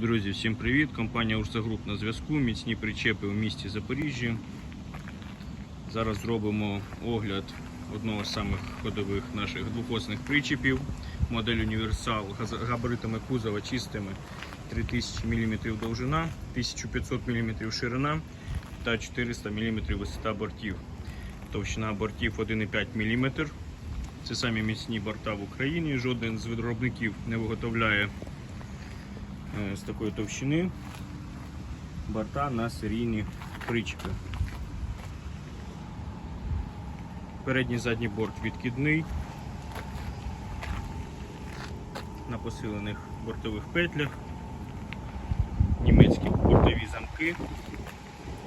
Друзі, всім привіт! Компанія Урса Груп на зв'язку. Міцні причепи у місті Запоріжжя. Зараз зробимо огляд одного з самих ходових наших двохосних причепів. Модель Універсал габаритами кузова чистими 3000 мм довжина, 1500 мм ширина та 400 мм висота бортів. Товщина бортів 1,5 мм. Це самі міцні борта в Україні. Жоден з виробників не виготовляє з такої товщини борта на серійні причепи. Передній задній борт відкидний на посилених бортових петлях, німецькі бортові замки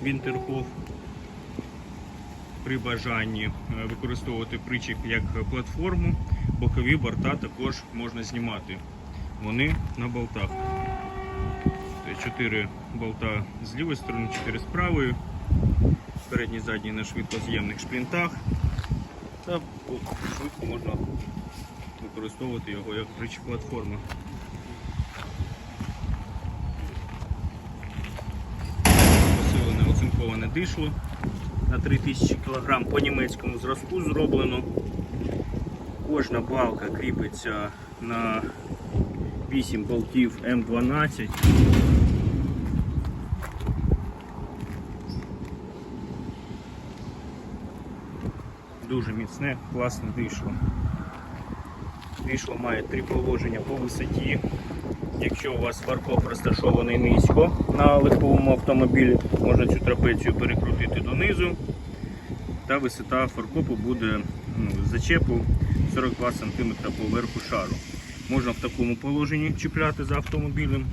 Вінтерхоф. При бажанні е, використовувати причіп як платформу, бокові борта також можна знімати. Вони на болтах. Тобто 4 болта з лівої сторони, 4 з правої, передній задній на швидкоз'ємних шплінтах. Та швидко можна використовувати його як причіп платформа. Посилене оцинковане дишло на 3000 кг по німецькому зразку зроблено. Кожна балка кріпиться на 8 болтів М12. Дуже міцне, класне дишло. Дишло має три положення по висоті. Якщо у вас фаркоп розташований низько на легковому автомобілі, можна цю трапецію перекрутити донизу. Та висота фаркопу буде ну, зачепу 42 см по верху шару. Можна в такому положенні чіпляти за автомобілем.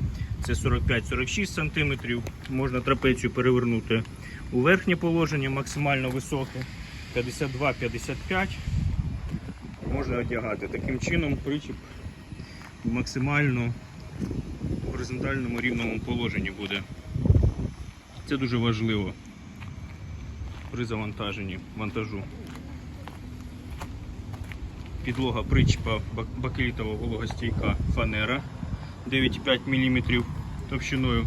Це 45-46 см. Можна трапецію перевернути у верхнє положення, максимально високе. 52-55 можна одягати. Таким чином причіп в максимально горизонтальному рівному положенні буде. Це дуже важливо при завантаженні вантажу. Підлога причіпа бак- бакелітова вологостійка фанера 9,5 мм товщиною.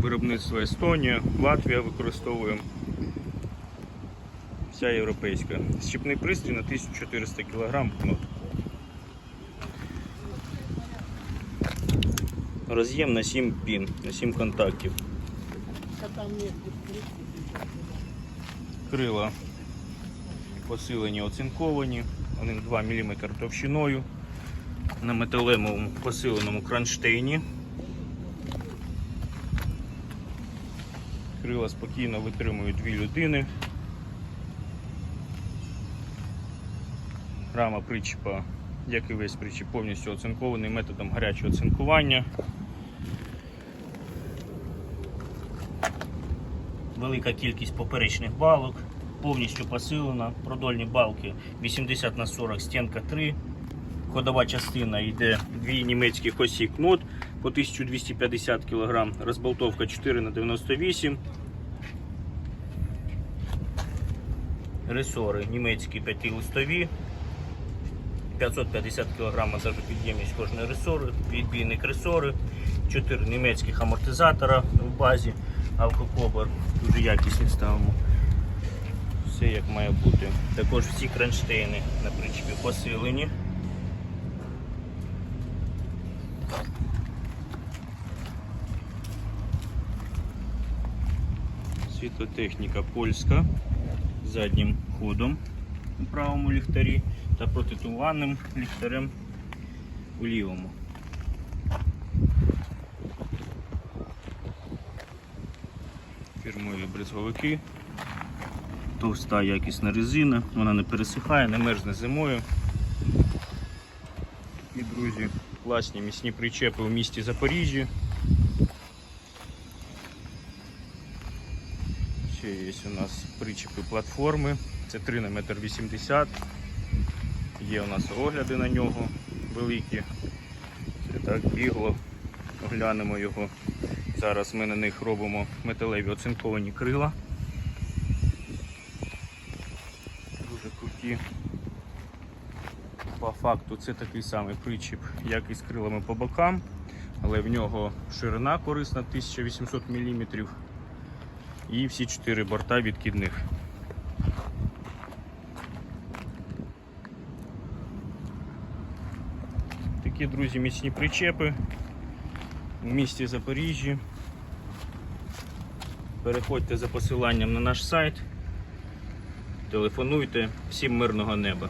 Виробництво Естонія, Латвія використовуємо. Вся європейська. Щіпний пристрій на 1400 кг. Роз'єм на 7 пін, на 7 контактів. Крила посилені оцинковані, вони 2 мм товщиною. На металевому посиленому кронштейні. Крила спокійно витримують дві людини. Рама причіпа, як і весь причіп, повністю оцинкований методом гарячого оцинкування. Велика кількість поперечних балок, повністю посилена. Продольні балки 80 на 40, стінка 3. Ходова частина йде дві німецькі осі кнот по 1250 кг, розболтовка 4 на 98 Ресори німецькі 5-листові, 550 кг підємність кожної ресори, відбійник ресори, 4 німецьких амортизатора в базі, алкокобер, дуже якісні ставимо. Все як має бути. Також всі кронштейни на причепі посилені. Світлотехніка польська заднім ходом у правому ліхтарі та протитуманним ліхтарем у лівому. Фірмові бризговики. Товста якісна резина, вона не пересихає, не мерзне зимою. І, друзі, класні міцні причепи у місті Запоріжжя. Ще є у нас причепи платформи. Це 3 на 1,80 м. Є у нас огляди на нього великі. Це так бігло. Оглянемо його. Зараз ми на них робимо металеві оцинковані крила. Дуже круті. По факту це такий самий причіп, як і з крилами по бокам. але в нього ширина корисна 1800 мм і всі чотири борта відкидних. Такі, друзі, міцні причепи в місті Запоріжжі. Переходьте за посиланням на наш сайт, телефонуйте, всім мирного неба.